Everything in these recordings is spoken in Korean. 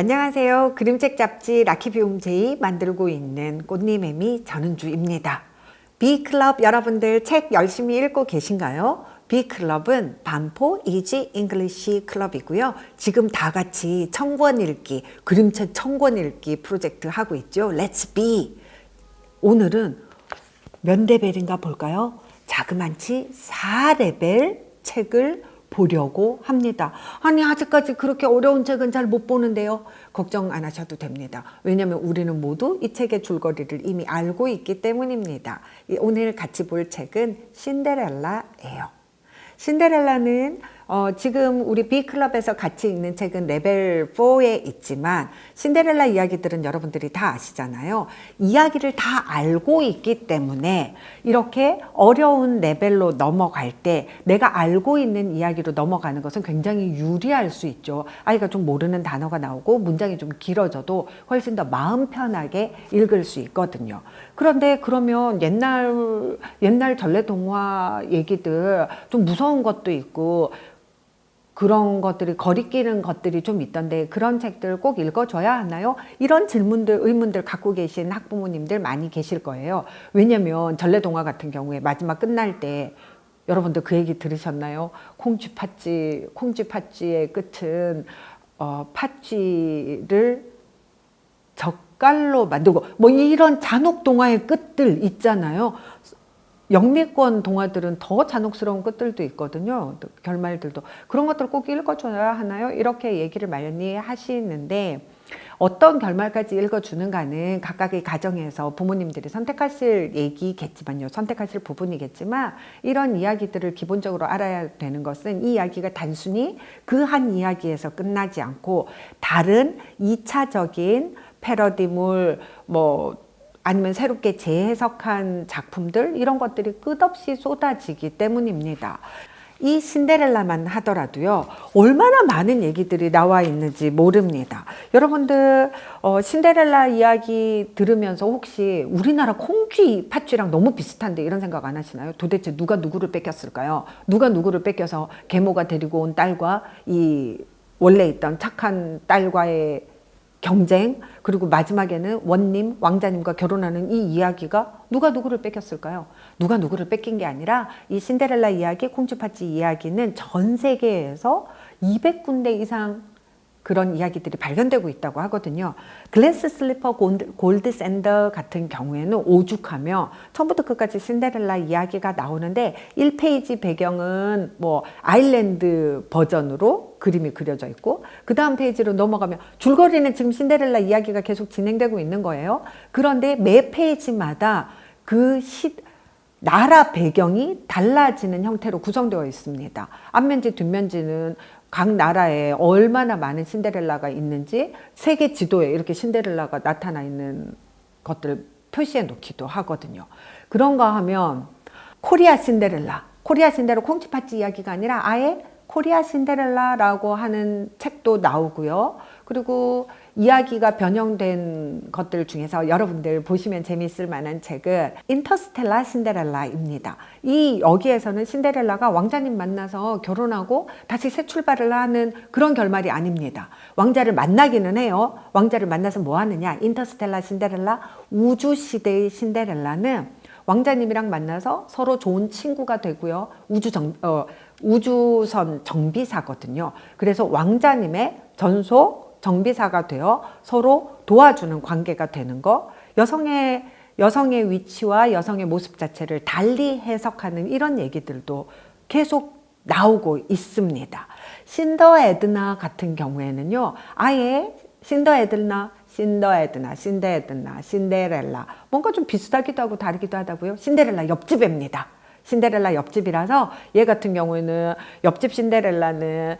안녕하세요. 그림책 잡지 라키비움제이 만들고 있는 꽃님애미 전은주입니다. B클럽 여러분들 책 열심히 읽고 계신가요? B클럽은 반포 이지 잉글리시 클럽이고요. 지금 다 같이 청권 읽기, 그림책 청권 읽기 프로젝트 하고 있죠. Let's. 오늘은 몇 레벨인가 볼까요? 자그만치 4레벨 책을 보려고 합니다. 아니, 아직까지 그렇게 어려운 책은 잘 못 보는데요. 걱정 안 하셔도 됩니다. 왜냐하면 우리는 모두 이 책의 줄거리를 이미 알고 있기 때문입니다. 이 오늘 같이 볼 책은 신데렐라예요. 신데렐라는 어, 지금 우리 B클럽에서 같이 읽는 책은 레벨 4에 있지만 신데렐라 이야기들은 여러분들이 다 아시잖아요. 이야기를 다 알고 있기 때문에 이렇게 어려운 레벨로 넘어갈 때 내가 알고 있는 이야기로 넘어가는 것은 굉장히 유리할 수 있죠. 아이가 좀 모르는 단어가 나오고 문장이 좀 길어져도 훨씬 더 마음 편하게 읽을 수 있거든요. 그런데 그러면 옛날 옛날 전래 동화 얘기들 좀 무서운 것도 있고 그런 것들이 거리끼는 것들이 좀 있던데 그런 책들 꼭 읽어줘야 하나요? 이런 질문들, 의문들 갖고 계신 학부모님들 많이 계실 거예요. 왜냐면 전래동화 같은 경우에 마지막 끝날 때 여러분들 그 얘기 들으셨나요? 콩쥐 팥쥐, 콩쥐 팥쥐의 끝은 어, 팥쥐를 젓갈로 만들고 뭐 이런 잔혹 동화의 끝들 있잖아요. 영미권 동화들은 더 잔혹스러운 끝들도 있거든요. 또 결말들도 그런 것들을 꼭 읽어줘야 하나요? 이렇게 얘기를 많이 하시는데 어떤 결말까지 읽어주는가는 각각의 가정에서 부모님들이 선택하실 얘기겠지만요. 선택하실 부분이겠지만 이런 이야기들을 기본적으로 알아야 되는 것은 이 이야기가 단순히 그 한 이야기에서 끝나지 않고 다른 이차적인 패러디물 뭐 아니면 새롭게 재해석한 작품들 이런 것들이 끝없이 쏟아지기 때문입니다. 이 신데렐라만 하더라도요 얼마나 많은 얘기들이 나와 있는지 모릅니다. 여러분들 어, 신데렐라 이야기 들으면서 혹시 우리나라 콩쥐 팥쥐랑 너무 비슷한데 이런 생각 안 하시나요? 도대체 누가 누구를 뺏겼을까요? 누가 누구를 뺏겨서 계모가 데리고 온 딸과 이 원래 있던 착한 딸과의 경쟁 그리고 마지막에는 원님 왕자님과 결혼하는 이 이야기가 누가 누구를 뺏겼을까요? 누가 누구를 뺏긴 게 아니라 이 신데렐라 이야기, 콩쥐팥쥐 이야기는 전 세계에서 200군데 이상 그런 이야기들이 발견되고 있다고 하거든요. 글래스 슬리퍼 골드, 골드 샌더 같은 경우에는 오죽하며 처음부터 끝까지 신데렐라 이야기가 나오는데 1페이지 배경은 뭐 아일랜드 버전으로 그림이 그려져 있고 그 다음 페이지로 넘어가면 줄거리는 지금 신데렐라 이야기가 계속 진행되고 있는 거예요. 그런데 매 페이지마다 그 시, 나라 배경이 달라지는 형태로 구성되어 있습니다. 앞면지 뒷면지는 각 나라에 얼마나 많은 신데렐라가 있는지 세계 지도에 이렇게 신데렐라가 나타나 있는 것들을 표시해 놓기도 하거든요. 그런가 하면 코리아 신데렐라, 코리아 신데렐라 콩치파치 이야기가 아니라 아예 코리아 신데렐라라고 하는 책도 나오고요. 그리고 이야기가 변형된 것들 중에서 여러분들 보시면 재미있을 만한 책은 인터스텔라 신데렐라입니다. 이 여기에서는 신데렐라가 왕자님 만나서 결혼하고 다시 새 출발을 하는 그런 결말이 아닙니다. 왕자를 만나기는 해요. 왕자를 만나서 뭐 하느냐? 인터스텔라 신데렐라 우주 시대의 신데렐라는 왕자님이랑 만나서 서로 좋은 친구가 되고요. 우주 정, 어, 우주선 정비사거든요. 그래서 왕자님의 전속 정비사가 되어 서로 도와주는 관계가 되는 거. 여성의 여성의 위치와 여성의 모습 자체를 달리 해석하는 이런 얘기들도 계속 나오고 있습니다. 신더 에드나 같은 경우에는요, 아예 신더 에드나, 신더 에드나, 신데 에드나, 신데렐라. 뭔가 좀 비슷하기도 하고 다르기도 하다고요. 신데렐라 옆집입니다. 신데렐라 옆집이라서 얘 같은 경우에는 옆집 신데렐라는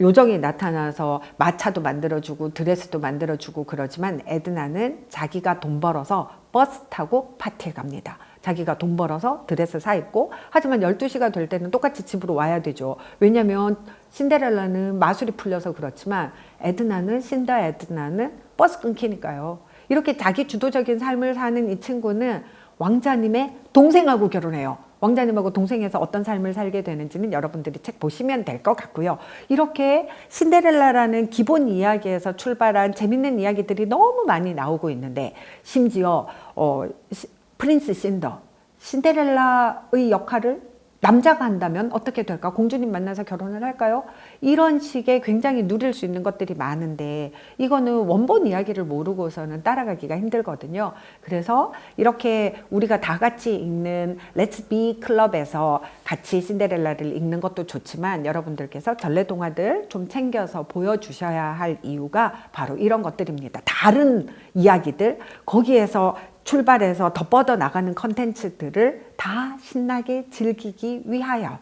요정이 나타나서 마차도 만들어주고 드레스도 만들어주고 그러지만 에드나는 자기가 돈 벌어서 버스 타고 파티에 갑니다. 자기가 돈 벌어서 드레스 사 입고 하지만 12시가 될 때는 똑같이 집으로 와야 되죠. 왜냐면 신데렐라는 마술이 풀려서 그렇지만 에드나는 신더 에드나는 버스 끊기니까요. 이렇게 자기 주도적인 삶을 사는 이 친구는 왕자님의 동생하고 결혼해요. 왕자님하고 동생해서 어떤 삶을 살게 되는지는 여러분들이 책 보시면 될 것 같고요. 이렇게 신데렐라라는 기본 이야기에서 출발한 재밌는 이야기들이 너무 많이 나오고 있는데 심지어 어, 시- 프린스 신더 신데렐라의 역할을 남자가 한다면 어떻게 될까? 공주님 만나서 결혼을 할까요? 이런 식의 굉장히 누릴 수 있는 것들이 많은데 이거는 원본 이야기를 모르고서는 따라가기가 힘들거든요. 그래서 이렇게 우리가 다 같이 읽는 Let's Be 클럽에서 같이 신데렐라를 읽는 것도 좋지만 여러분들께서 전래동화들 좀 챙겨서 보여주셔야 할 이유가 바로 이런 것들입니다. 다른 이야기들 거기에서 출발해서 더 뻗어 나가는 컨텐츠들을 다 신나게 즐기기 위하여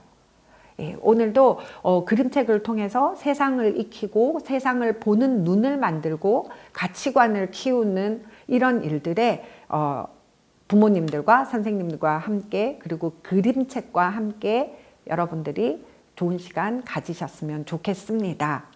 예, 오늘도 어, 그림책을 통해서 세상을 익히고 세상을 보는 눈을 만들고 가치관을 키우는 이런 일들에 어, 부모님들과 선생님들과 함께 그리고 그림책과 함께 여러분들이 좋은 시간 가지셨으면 좋겠습니다.